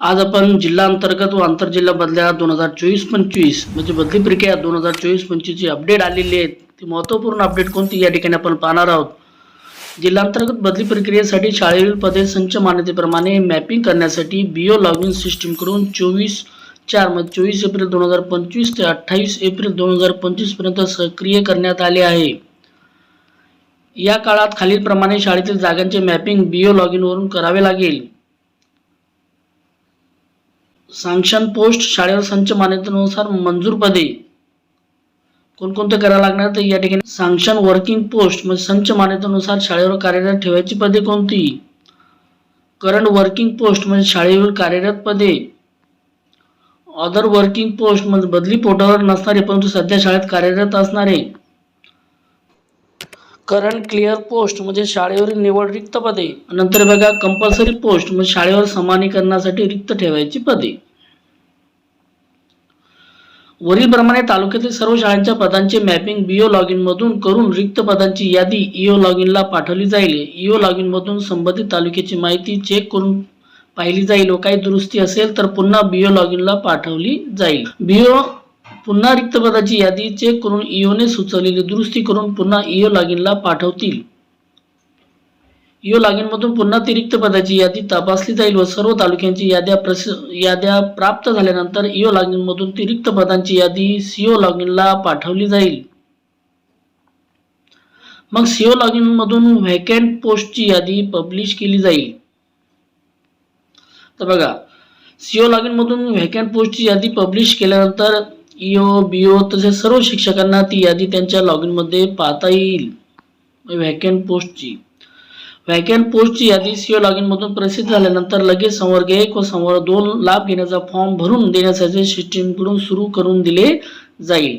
आज आपण जिल्हा अंतर्गत व आंतरजिल्हा बदल्या दोन हजार चोवीस पंचवीस म्हणजे बदली प्रक्रिया दोन हजार चोवीस पंचवीसची अपडेट आलेली आहे ती महत्त्वपूर्ण अपडेट कोणती या ठिकाणी आपण पाहणार आहोत? जिल्हा अंतर्गत बदली प्रक्रियेसाठी शाळेतील पदे संच मान्यतेप्रमाणे मॅपिंग करण्यासाठी बीओ लॉग इन सिस्टीमकडून चोवीस चार म्हणजे चोवीस एप्रिल दोन हजार पंचवीस ते अठ्ठावीस एप्रिल दोन हजार पंचवीसपर्यंत सक्रिय करण्यात आले आहे. या काळात खालीलप्रमाणे शाळेतील जागांचे मॅपिंग बीओ लॉग इनवरून करावे लागेल. सँक्शन पोस्ट शाळेवर संच मान्यतेनुसार मंजूर पदे. कोणकोणते करायला लागणार तर या ठिकाणी सँक्शन वर्किंग पोस्ट म्हणजे संच मान्यतेनुसार शाळेवर कार्यरत ठेवायची पदे कोणती? करंट वर्किंग पोस्ट म्हणजे शाळेवर कार्यरत पदे. अदर वर्किंग पोस्ट म्हणजे बदली पोटावर नसणारे परंतु सध्या शाळेत कार्यरत असणारे. करंट क्लिअर पोस्ट म्हणजे शाळेवरील निवड रिक्त पदे. नंतर बघा कंपल्सरी पोस्ट म्हणजे शाळेवर समानीकरणासाठी रिक्त ठेवायची पदे. वरीलप्रमाणे तालुक्यातील सर्व शाळांच्या पदांचे मॅपिंग बीओ लॉगिन मधून करून रिक्त पदांची यादी इओ लॉगिनला पाठवली जाईल. इओ लॉगिन मधून संबंधित तालुक्याची माहिती चेक करून पाहिली जाईल. व काही दुरुस्ती असेल तर पुन्हा बिओ लॉगिनला पाठवली जाईल. बीओ पुन्हा रिक्त पदाची यादी चेक करून इओने सुचवलेली दुरुस्ती करून पुन्हा इओ लॉगिनला पाठवतील. इओ लॉगिनमधून पुन्हा ती रिक्त पदाची यादी तपासली जाईल व सर्व तालुक्यांची याद्या प्रस याद्या प्राप्त झाल्यानंतर इओ लॉगिन ती रिक्त पदांची यादी सीओ लॉगिनला पाठवली जाईल. मग सीओ लॉगिनमधून व्हॅकंट पोस्टची यादी पब्लिश केली जाईल. तर बघा सीओ लॉगिनमधून व्हॅकंट पोस्टची यादी पब्लिश केल्यानंतर इओ बीओ तसेच सर्व शिक्षकांना ती यादी त्यांच्या लॉगिनमध्ये पाहता येईल. व्हॅकंट पोस्टची व्हॅकंट पोस्टची यादी सीओ लॉगिन मधून प्रसिद्ध झाल्यानंतर लगेच संवर्ग एक व संवर्ग दोन लाभ घेण्याचा फॉर्म भरून देण्यासाठी सिस्टीमकडून सुरू करून दिले जाईल.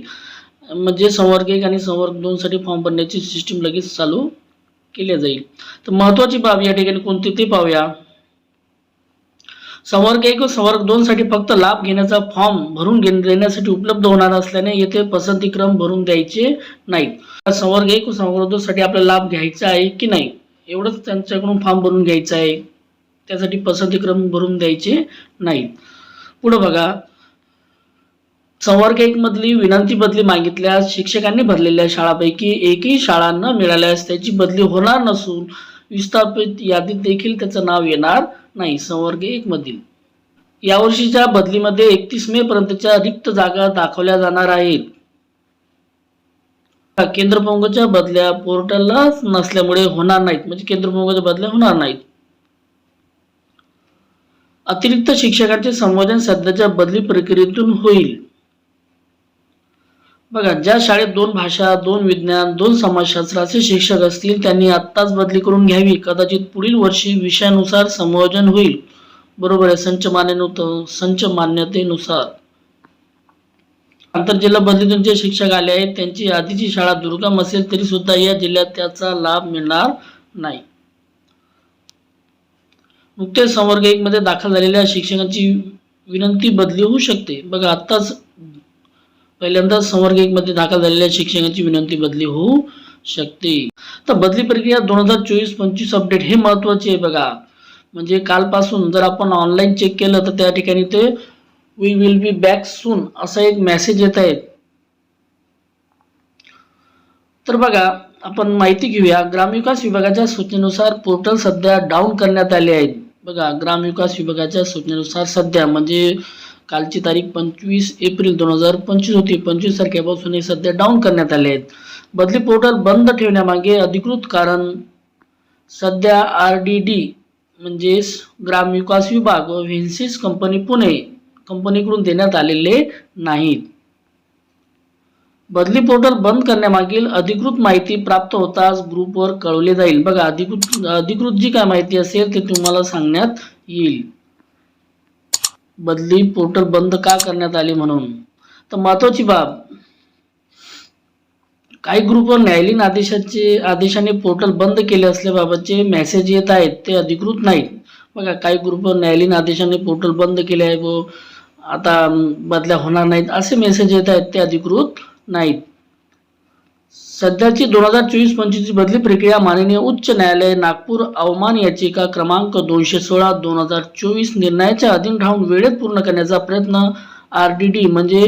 म्हणजे संवर्ग एक आणि संवर्ग दोन साठी फॉर्म भरण्याची सिस्टीम लगेच चालू केली जाईल. तर महत्वाची बाब या ठिकाणी कोणती ते पाहूया. संवर्ग एक व संवर्ग दोन साठी फक्त लाभ घेण्याचा फॉर्म भरून देण्यासाठी उपलब्ध होणार असल्याने येथे पसंतीक्रम भरून द्यायचे नाहीत. संवर्ग एक व संवर्ग दोन साठी आपल्याला लाभ घ्यायचा आहे की नाही? एवढंच त्यांच्याकडून फॉर्म भरून घ्यायचा आहे. त्यासाठी पसंतीक्रम भरून द्यायचे नाहीत. पुढे बघा. संवर्ग एक मधली विनंती बदली मागितल्यास शिक्षकांनी भरलेल्या शाळापैकी एकही शाळांना मिळाल्यास त्याची बदली होणार नसून विस्थापित यादीत देखील त्याचं नाव येणार नाही. संवर्ग एक मधील. यावर्षीच्या बदलीमध्ये एकतीस मे पर्यंतच्या रिक्त जागा दाखवल्या जाणार आहेत. केंद्रप्रमुखाच्या बदल्या पोर्टलला नसल्यामुळे होणार नाहीत. म्हणजे केंद्रप्रमुखाच्या बदल्या होणार नाहीत. अतिरिक्त शिक्षकांचे संवादन सध्याच्या बदली प्रक्रियेतून होईल. बघा ज्या शाळेत दोन भाषा दोन विज्ञान दोन समाजशास्त्र असे शिक्षक असतील त्यांनी आत्ताच बदली करून घ्यावी. कदाचित पुढील वर्षी विषयानुसार संयोजन होईल. बरोबर आहे संच मान्यनु संच मान्यतेनुसार. आंतरजिल्हा बदलीतून जे शिक्षक आले आहेत त्यांची आधीची शाळा दुर्गम असेल तरी सुद्धा या जिल्ह्यात त्याचा लाभ मिळणार नाही. नुकतेच संवर्ग एक मध्ये दाखल झालेल्या शिक्षकांची विनंती बदली होऊ शकते. बघा आत्ताच पहिल्यांदाच संवर्ग एक मध्ये दाखल झालेल्या शिक्षकांची विनंती बदली होऊ शकते. तर बदली प्रक्रिया दोन हजार चोवीस पंचवीस अपडेट हे महत्त्वाचे आहे बघा. म्हणजे कालपासून जर आपण ऑनलाईन चेक केलं तर त्या ठिकाणी ते we will be back soon असा एक मेसेज येत आहे. तर बघा आपण माहिती घेऊया. ग्रामविकास विभागाच्या सूचनेनुसार पोर्टल सध्या डाऊन करण्यात आले आहेत. बघा ग्रामविकास विभागाच्या सूचनेनुसार सध्या म्हणजे कालची तारीख पंचवीस एप्रिल दोन हजार पंचवीस होती. पंचवीस तारखेपासून हे सध्या डाऊन करण्यात आले आहेत. बदली पोर्टल बंद ठेवण्यामागे अधिकृत कारण सध्या आर डी डी म्हणजेच ग्रामविकास विभाग व व्हेन्सिस कंपनी पुणे कंपनीकडून देण्यात आलेले नाहीत. बदली पोर्टल बंद करण्यामागील अधिकृत माहिती प्राप्त होताच ग्रुपवर कळवले जाईल. बघा अधिकृत अधिकृत जी काय माहिती असेल ते तुम्हाला सांगण्यात येईल. बदली पोर्टल बंद का करण्यात आली म्हणून? तर महत्वाची बाब काही ग्रुपवर न्यायालयीन आदेशाचे आदेशाने पोर्टल बंद केले असल्याबाबतचे मेसेज येत आहेत ते अधिकृत नाहीत. बघा काही ग्रुपवर न्यायालयीन आदेशाने पोर्टल बंद केले आहे व आता बदल्या होणार नाहीत असे मेसेज येत आहेत ते अधिकृत नाहीत. सध्याची दोन हजार चोवीस पंचवीसची बदली प्रक्रिया माननीय उच्च न्यायालय नागपूर अवमान याचिका क्रमांक दोनशे सोळा दोन हजार चोवीस निर्णयाच्या अधीन राहून वेळेत पूर्ण करण्याचा प्रयत्न आर डी डी म्हणजे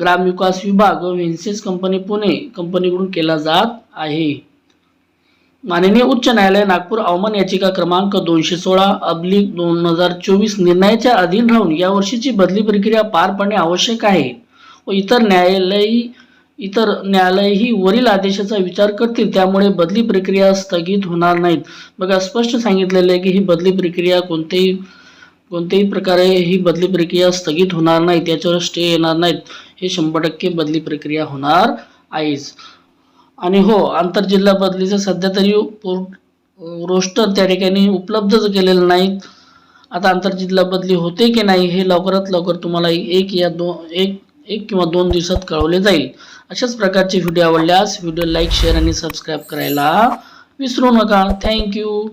ग्रामविकास विभाग व व्हिन्सेस कंपनी पुणे कंपनीकडून केला जात आहे. माननीय उच्च न्यायालय नागपूर अवमान याचिका क्रमांक दोनशे सोळा अब्लिक दोन हजार चोवीस निर्णयाच्या अधीन राहून या वर्षीची बदली प्रक्रिया पार पाडणे आवश्यक आहे व इतर न्यायालयी इतर न्यायालयही वरील आदेशाचा विचार करतील त्यामुळे बदली प्रक्रिया स्थगित होणार नाहीत. बघा स्पष्ट सांगितलेलं आहे की ही बदली प्रक्रिया कोणतेही कोणत्याही प्रकारे ही बदली प्रक्रिया स्थगित होणार नाही त्याच्यावर स्टे येणार नाहीत. हे शंभर टक्के बदली प्रक्रिया होणार आहेच. आणि हो आंतरजिल्हा बदलीचं सध्या तरी रोस्टर त्या ठिकाणी उपलब्धच केलेलं नाहीत आता आंतरजिल्हा बदली होते की नाही हे लवकरात लवकर तुम्हाला एक या दोन एक एक किंवा दोन दिवसात कळवले जाईल. अशाच प्रकारचे व्हिडिओ आवडल्यास व्हिडिओ लाईक शेअर आणि सबस्क्राईब करायला विसरू नका. थँक्यू